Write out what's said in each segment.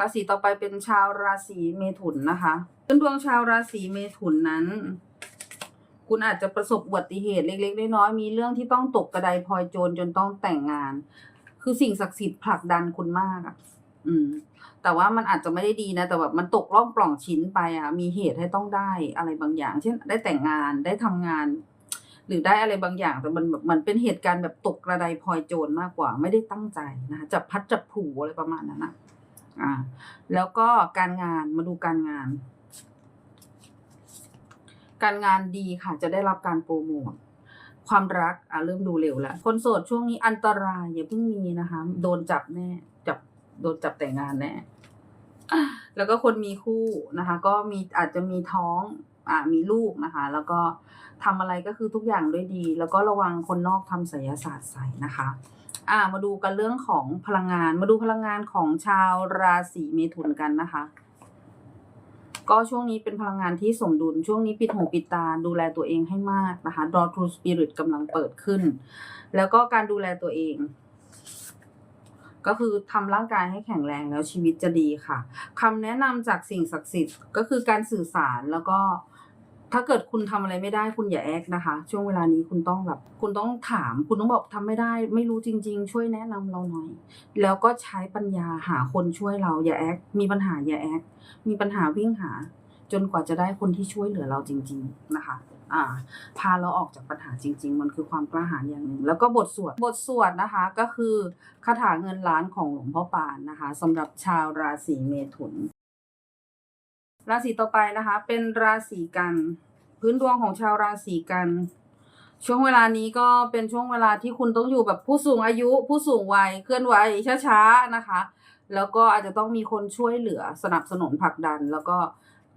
ราศีต่อไปเป็นชาวราศีเมถุนนะคะเป็นดวงชาวราศีเมถุนนั้น คุณอาจจะประสบอุบัติเหตุเล็กๆน้อยๆมีเรื่องที่ต้องตกกระไดพลอยโจรจนต้องแต่งงาน คือสิ่งศักดิ์สิทธิ์ผลักดันคุณมากอะ อืม แต่ว่ามันอาจจะไม่ได้ดีนะ แต่แบบมันตกล่องปล่องชิ้นไปอะ มีเหตุให้ต้องได้อะไรบางอย่าง เช่น ได้แต่งงานได้ทำงาน หรือได้อะไรบางอย่างแต่มันแบบมันเป็นเหตุการณ์แบบตกกระไดพลอยโจรมากกว่า ไม่ได้ตั้งใจนะคะจับพัดจับผูอะไรประมาณนั้นนะ อ่าแล้วก็การงานมาดูการงาน การงานดีค่ะจะได้รับการโปรโมทความรักอะเริ่มดูเร็วแล้วคนโสดช่วงนี้อันตรายอย่าเพิ่งมีนะคะ โดนจับแน่จับโดนจับแต่งงานแน่แล้วก็คนมีคู่นะคะ ก็มีอาจจะมีท้องอ่ามีลูกนะคะ แล้วก็ทำอะไรก็คือทุกอย่างด้วยดี แล้วก็ระวังคนนอกทำไสยศาสตร์ใส่นะคะ อ่ามาดูกันเรื่องของพลังงาน มาดูพลังงานของชาวราศีเมถุนกันนะคะ ก็ช่วงนี้เป็นพลังงานที่สมดุล ช่วงนี้ปิดหูปิดตาดูแลตัวเองให้มากนะคะ Draw True Spirit กำลังเปิดขึ้น แล้วก็การดูแลตัวเองก็คือทำร่างกายให้แข็งแรงแล้วชีวิตจะดีค่ะคำแนะนำจากสิ่งศักดิ์สิทธิ์ก็คือการสื่อสารแล้วก็ ถ้าเกิดคุณทำอะไรไม่ได้คุณอย่าแอกนะคะ ช่วงเวลานี้คุณต้องแบบ คุณต้องถาม คุณต้องบอกทำไม่ได้ ไม่รู้จริง ๆ ช่วยแนะนำเราหน่อย แล้วก็ใช้ปัญญาหาคนช่วยเราอย่าแอกมีปัญหาอย่าแอกมีปัญหาวิ่งหา จนกว่าจะได้คนที่ช่วยเหลือเราจริง ๆนะคะอ่าพาเราออกจากปัญหาจริง ๆ มันคือความกล้าหาญอย่างหนึ่ง แล้วก็บทสวด บทสวดนะคะก็คือคาถาเงินล้านของหลวงพ่อปานนะคะสำหรับชาวราศีเมถุน ราศีต่อไปนะคะ เป็นราศีกัน พื้นดวงของชาวราศีกัน ช่วงเวลานี้ก็เป็นช่วงเวลาที่คุณต้องอยู่แบบผู้สูงอายุ ผู้สูงวัยเคลื่อนไหวช้าๆนะคะ แล้วก็อาจจะต้องมีคนช่วยเหลือสนับสนุนผลักดัน แล้วก็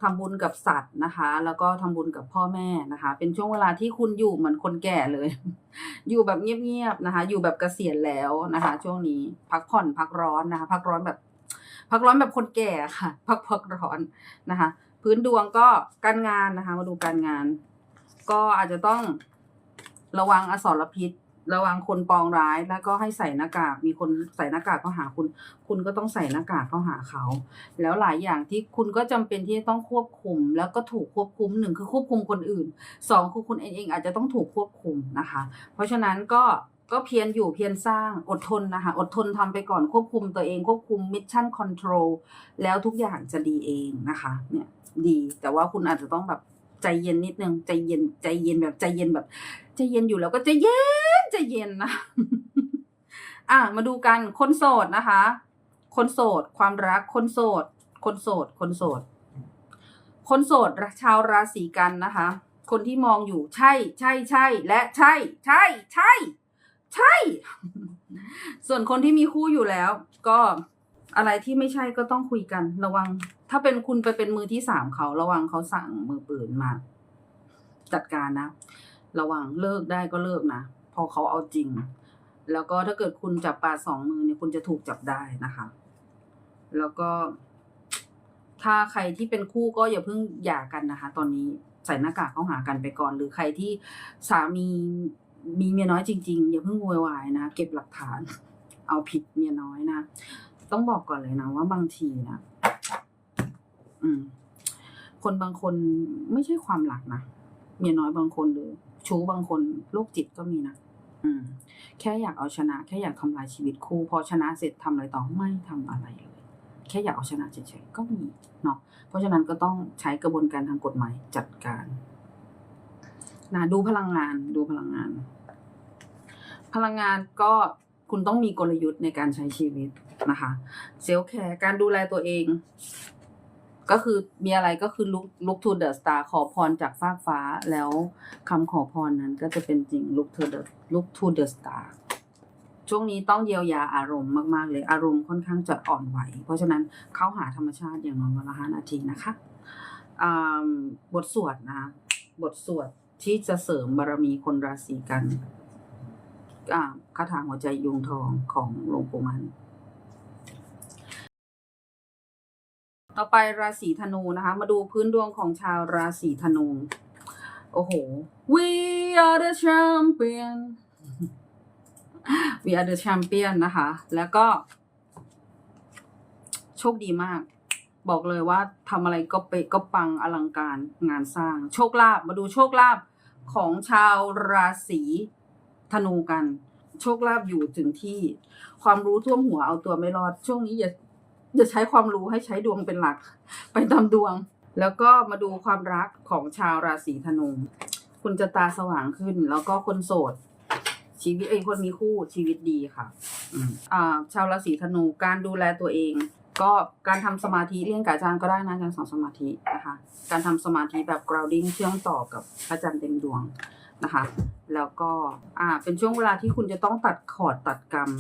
ทำบุญกับสัตว์นะคะ แล้วก็ทำบุญกับพ่อแม่นะคะ เป็นช่วงเวลาที่คุณอยู่เหมือนคนแก่เลย อยู่แบบเงียบๆนะคะ อยู่แบบเกษียณแล้วนะคะ ช่วงนี้พักผ่อนพักร้อนนะคะ พักร้อนแบบ พักร้อนแบบคนแก่ค่ะ พักพักร้อนนะคะ พื้นดวงก็การงานนะคะ มาดูการงาน ก็อาจจะต้องระวังอสรพิษ ระวังคนปองร้ายแล้วก็ให้ใส่หน้ากาก มีคนใส่หน้ากากเข้าหาคุณ คุณก็ต้องใส่หน้ากากเข้าหาเขา แล้วหลายอย่างที่คุณก็จำเป็นที่จะต้องควบคุม แล้วก็ถูกควบคุมหนึ่งคือควบคุมคนอื่นสองคือคุณเองเองอาจจะต้องถูกควบคุมนะคะ เพราะฉะนั้นก็ ก็เพียรอยู่เพียรสร้างอดทนนะคะ อดทนทำไปก่อนควบคุมตัวเองควบคุมมิชชั่นคอนโทรลแล้วทุกอย่างจะดีเองนะคะ เนี่ยดีแต่ว่าคุณอาจจะต้องแบบใจเย็นนิดนึง ใจเย็นใจเย็นแบบใจเย็นแบบ ใจเย็นอยู่แล้วก็ใจเย็นใจเย็นนะ อะมาดูกันคนโสดนะคะ คนโสด ความรักคนโสด คนโสด คนโสด คนโสดชาวราศีกันนะคะ คนที่มองอยู่ใช่ใช่ใช่และใช่ ใช่ใช่ใช่ ช่ ส่วนคนที่มีคู่อยู่แล้ว ก็อะไรที่ไม่ใช่ก็ต้องคุยกัน ระวัง ถ้าเป็นคุณไปเป็นมือที่สามเขาระวังเขาสั่งมือปืนมา จัดการนะ ระวังเลิกได้ก็เลิกนะ พอเขาเอาจริง แล้วก็ถ้าเกิดคุณจับปลาสองมือเนี่ยคุณจะถูกจับได้นะคะ แล้วก็ ถ้าใครที่เป็นคู่ก็อย่าเพิ่งหย่ากันนะคะ ตอนนี้ใส่หน้ากากเข้าหากันไปก่อน หรือใครที่สามี มีเมียน้อยจริงๆ อย่าเพิ่งโวยวายนะ เก็บหลักฐาน เอาผิดเมียน้อยนะ ต้องบอกก่อนเลยนะว่าบางทีนะอืม คนบางคนไม่ใช่ความหลักนะเมียน้อยบางคนหรือชู้บางคนโรคจิตก็มีนะอืม แค่อยากเอาชนะ แค่อยากทำลายชีวิตคู่ พอชนะเสร็จทำอะไรต่อไม่ทำอะไรเลยแค่อยากเอาชนะเฉยๆก็มีเนาะเพราะฉะนั้นก็ต้องใช้กระบวนการทางกฎหมายจัดการ นะดูพลังงานดูพลังงาน พลังงานก็คุณต้องมีกลยุทธ์ในการใช้ชีวิตนะคะเซลแคร์การดูแลตัวเอง ก็คือมีอะไรก็คือลุกลุกทูเดอะสตาร์ขอพรจากฟากฟ้าแล้วคำขอพรนั้นก็จะเป็นจริงลุกทูเดอะลุกทูเดอะสตาร์ช่วงนี้ต้องเยียวยาอารมณ์มากๆเลยอารมณ์ค่อนข้างจะอ่อนไหว เพราะฉะนั้นเข้าหาธรรมชาติอย่างน้อยวันละห้านาทีนะคะบทสวดนะ บทสวด ที่จะเสริมบารมีคนราศีกันอ่าคาถาหัวใจยุงทองของหลวงปู่มัน ต่อไปราศีธนูนะคะ มาดูพื้นดวงของชาวราศีธนู โอ้โห we are the champion we are the champion นะคะ แล้วก็ โชคดีมาก บอกเลยว่าทำอะไรก็ไปะก็ปังอลังการงานสร้าง โชคลาภมาดูโชคลาภของชาวราศีธนูกัน โชคลาภอยู่ถึงที่ ความรู้ท่วมหัวเอาตัวไม่รอด ช่วงนี้อย่าอย่าใช้ความรู้ให้ใช้ดวงเป็นหลัก ไปตามดวง แล้วก็มาดูความรักของชาวราศีธนูคุณจะตาสว่างขึ้น แล้วก็คนโสด ชีวิตเองคนมีคู่ชีวิตดีค่ะอ่าชาวราศีธนูการดูแลตัวเอง ก็การทำสมาธิเรียนกับอาจารย์ก็ได้นะกาจารย์สอนสมาธินะคะ การทำสมาธิแบบ grounding เชื่อมต่อกับพระจันทร์เต็มดวงนะคะ แล้วก็อ่าเป็นช่วงเวลาที่คุณจะต้องตัดขอดตัดกรรม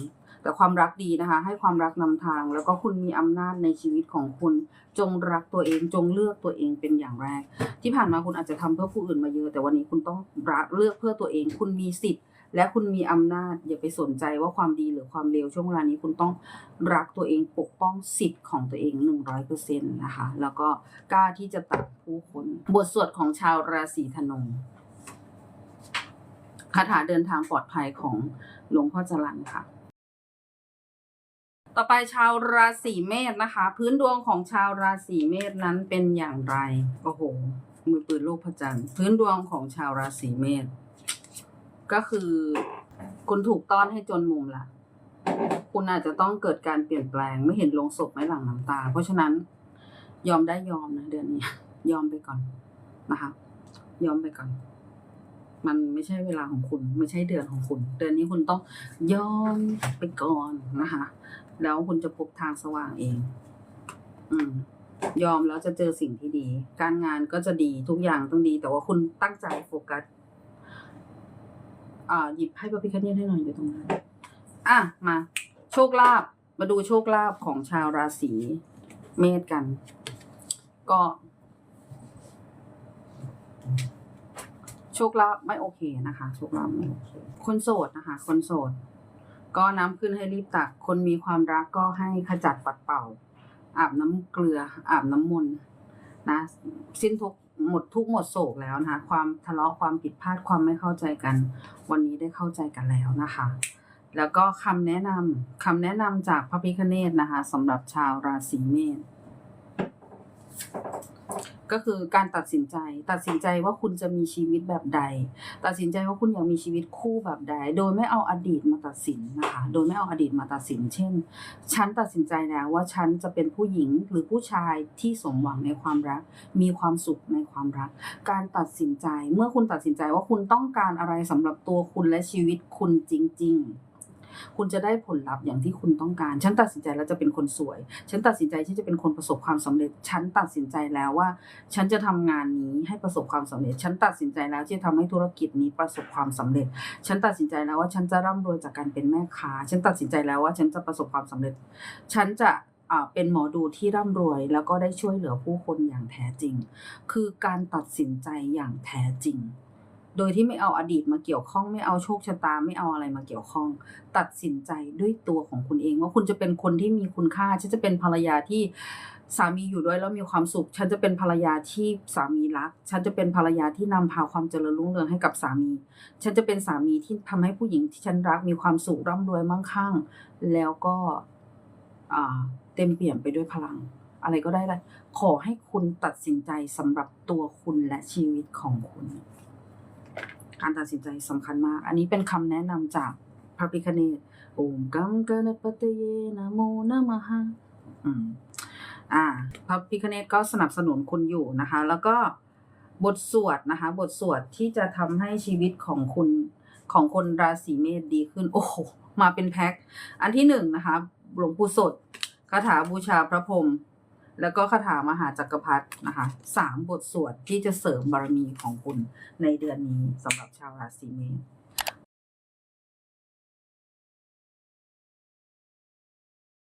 แต่ความรักดีนะคะ ให้ความรักนำทาง แล้วก็คุณมีอำนาจในชีวิตของคุณ จงรักตัวเองจงเลือกตัวเองเป็นอย่างแรก ที่ผ่านมาคุณอาจจะทำเพื่อผู้อื่นมาเยอะ แต่วันนี้คุณต้องรักเลือกเพื่อตัวเอง คุณมีสิทธิ์ และคุณมีอำนาจอย่าไปสนใจว่าความดีหรือความเลวช่วงเวลานี้คุณต้องรักตัวเองปกป้องสิทธิ์ของตัวเองหนึ่งร้อยเปอร์เซ็นต์นะคะแล้วก็กล้าที่จะตัดผู้คนบทสวดของชาวราศีธนูคาถาเดินทางปลอดภัยของหลวงพ่อจรันค่ะ ต่อไปชาวราศีเมษนะคะ พื้นดวงของชาวราศีเมษนั้นเป็นอย่างไร โอ้โห มือปืนโลกพระจันทร์ พื้นดวงของชาวราศีเมษ ก็คือ คุณถูกต้อนให้จนมุมละคุณอาจจะต้องเกิดการเปลี่ยนแปลงไม่เห็นลงศพไม่หลังน้ำตา เพราะฉะนั้นยอมได้ยอมนะเดือนนี้ ยอมไปก่อนนะคะ ยอมไปก่อน มันไม่ใช่เวลาของคุณ ไม่ใช่เดือนของคุณ เดือนนี้คุณต้องยอมไปก่อนนะคะ แล้วคุณจะพบทางสว่างเอง อืมยอมแล้วจะเจอสิ่งที่ดี การงานก็จะดีทุกอย่างต้องดี แต่ว่าคุณตั้งใจโฟกัส อ่าหยิบให้พระพิคเนตให้หน่อยอยู่ตรงนั้นอะมา โชคลาภมาดูโชคลาภของชาวราศีเมษกัน ก็ โชคลาภไม่โอเคนะคะ โชคลาภไม่โอเคคนโสดนะคะ คนโสด ก็น้ำขึ้นให้รีบตัก คนมีความรักก็ให้ขจัดปัดเป่า อาบน้ำเกลือ อาบน้ำมนต์นะ สิ้นทุก หมดทุกหมดโศกแล้วนะคะ ความทะเลาะความผิดพลาดความไม่เข้าใจกัน วันนี้ได้เข้าใจกันแล้วนะคะ แล้วก็คำแนะนำคำแนะนำจากพระพิคเนตนะคะสำหรับชาวราศีเมษ ก็คือการตัดสินใจ ตัดสินใจว่าคุณจะมีชีวิตแบบใด ตัดสินใจว่าคุณอยากมีชีวิตคู่แบบใด โดยไม่เอาอดีตมาตัดสินนะคะ โดยไม่เอาอดีตมาตัดสิน เช่น ฉันตัดสินใจแล้วว่าฉันจะเป็นผู้หญิงหรือผู้ชายที่สมหวังในความรัก มีความสุขในความรัก การตัดสินใจ เมื่อคุณตัดสินใจว่าคุณต้องการอะไรสำหรับตัวคุณและชีวิตคุณจริง ๆ คุณจะได้ผลลัพธ์อย่างที่คุณต้องการ ฉันตัดสินใจแล้วจะเป็นคนสวย ฉันตัดสินใจที่จะเป็นคนประสบความสำเร็จ ฉันตัดสินใจแล้วว่า ฉันจะทำงานนี้ให้ประสบความสำเร็จ ฉันตัดสินใจแล้วที่จะทำให้ธุรกิจนี้ประสบความสำเร็จ ฉันตัดสินใจแล้วว่าฉันจะร่ำรวยจากการเป็นแม่ค้า ฉันตัดสินใจแล้วว่าฉันจะประสบความสำเร็จ ฉันจะอ่าเป็นหมอดูที่ร่ำรวย แล้วก็ได้ช่วยเหลือผู้คนอย่างแท้จริง คือการตัดสินใจอย่างแท้จริง โดยที่ไม่เอาอดีตมาเกี่ยวข้อง ไม่เอาโชคชะตาไม่เอาอะไรมาเกี่ยวข้อง ตัดสินใจด้วยตัวของคุณเอง ว่าคุณจะเป็นคนที่มีคุณค่าฉันจะเป็นภรรยาที่สามีอยู่ด้วยแล้วมีความสุข ฉันจะเป็นภรรยาที่สามีรัก ฉันจะเป็นภรรยาที่นำพาความเจริญรุ่งเรืองให้กับสามี ฉันจะเป็นสามีที่ทำให้ผู้หญิงที่ฉันรักมีความสุขร่ำรวยมั่งคั่ง แล้วก็เต็มเปี่ยมไปด้วยพลัง อะไรก็ได้เลยขอให้คุณตัดสินใจสำหรับตัวคุณและชีวิตของคุณ การตัดสินใจสำคัญมาก อันนี้เป็นคำแนะนำจากพระพิคเนตโอมกัมกนปะเตเยนะโมนะมหะอืมอ่าพระพิคเนตก็สนับสนุนคุณอยู่นะคะ แล้วก็บทสวดนะคะ บทสวดที่จะทำให้ชีวิตของคุณของคนราศีเมษดีขึ้น โอ้โหมาเป็นแพ็คอันที่หนึ่งนะคะ หลวงปู่สดคาถาบูชาพระพรหม แล้วก็คาถามหาจักรพรรดินะคะสามบทสวดที่จะเสริมบารมีของคุณในเดือนนี้สำหรับชาวราศีเมษ